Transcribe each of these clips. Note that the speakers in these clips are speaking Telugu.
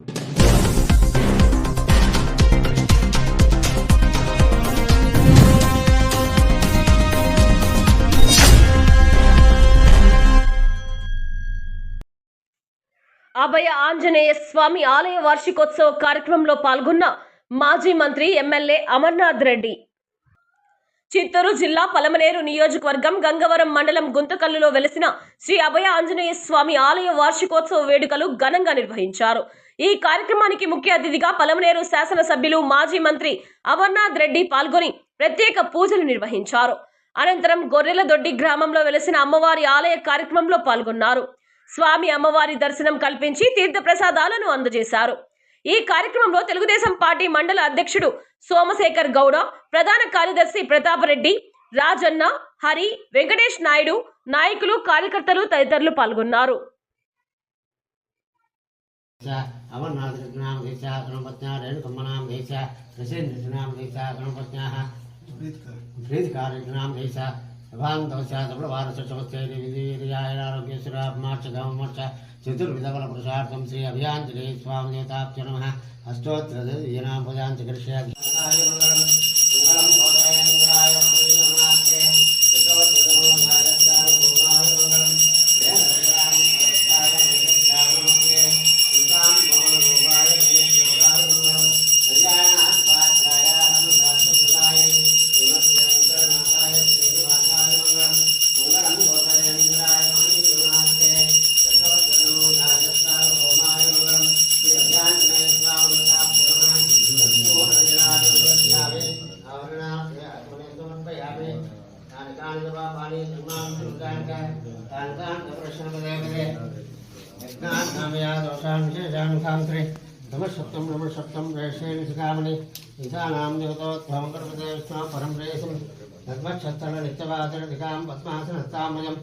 అభయ ఆంజనేయ స్వామి ఆలయ వార్షికోత్సవ కార్యక్రమంలో పాల్గొన్న మాజీ మంత్రి ఎమ్మెల్యే అమర్నాథ్ రెడ్డి. చిత్తూరు జిల్లా పలమనేరు నియోజకవర్గం గంగవరం మండలం గుంతకల్లులో వెలిసిన శ్రీ అభయ ఆంజనేయ స్వామి ఆలయ వార్షికోత్సవ వేడుకలు ఘనంగా నిర్వహించారు. ఈ కార్యక్రమానికి ముఖ్య అతిథిగా పలమనేరు శాసనసభ్యులు మాజీ మంత్రి అమర్నాథ్ రెడ్డి పాల్గొని ప్రత్యేక పూజలు నిర్వహించారు. అనంతరం గొర్రెల దొడ్డి గ్రామంలో వెలిసిన అమ్మవారి ఆలయ కార్యక్రమంలో పాల్గొన్నారు. స్వామి అమ్మవారి దర్శనం కల్పించి తీర్థప్రసాదాలను అందజేశారు. ఈ కార్యక్రమంలో తెలుగుదేశం పార్టీ మండల అధ్యక్షుడు సోమశేఖర్ గౌడ ప్రధాన కార్యదర్శి ప్రతాప్ రెడ్డి రాజన్న హరి వెంకటేష్ నాయుడు నాయకులు కార్యకర్తలు తదితరులు పాల్గొన్నారు. విభాంతవశాసముడు వారసమస్తేరి విధీర్యాయనారోగ్యసురామాక్షమోక్ష చతుర్విధఫల పురుషార్థం శ్రీ అభియాంజనేయ స్వామి నేతాభ్య నమ అష్టోత్తర దీనాం భుజాంతి కృష్యాది నిర్మాణం కనుక కాంతాంత ప్రశ్న పదే పదే యజ్ఞానామయా దోషాన్ విశేషాన్ కాంత్రే నమశబ్దం నమశబ్దం రేషే నిషికామణి నిషానాం దేవతోత్వం కర్మదే విష్ణు పరం రేషం నర్మక్షత్రణ నిత్యవాదరధికాం పద్మాసనస్తామయం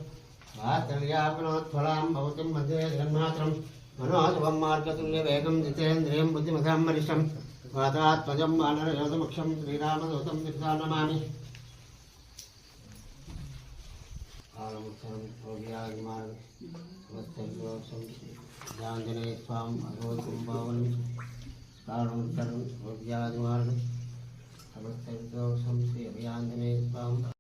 వాత్సల్యాగుణోత్ఫలాం భవతిం మధ్యే జన్మాత్రం మనోజవం మార్గతుల్య వేగం జితేంద్రియం బుద్ధిమతాం మనిషం వాతాత్మజం వానరయోధముఖ్యం శ్రీరామదూతం నిధానమామి ஆரம்பித்தம் யோகியாகிமான் யோசம் ஜாஞ்சனே சுவாம் அகோகும்பாவன் காரணம் யோகியாதிமார்கள் அவத்தோசம் ஸ்ரீ அபியாந்தனே சுவாம்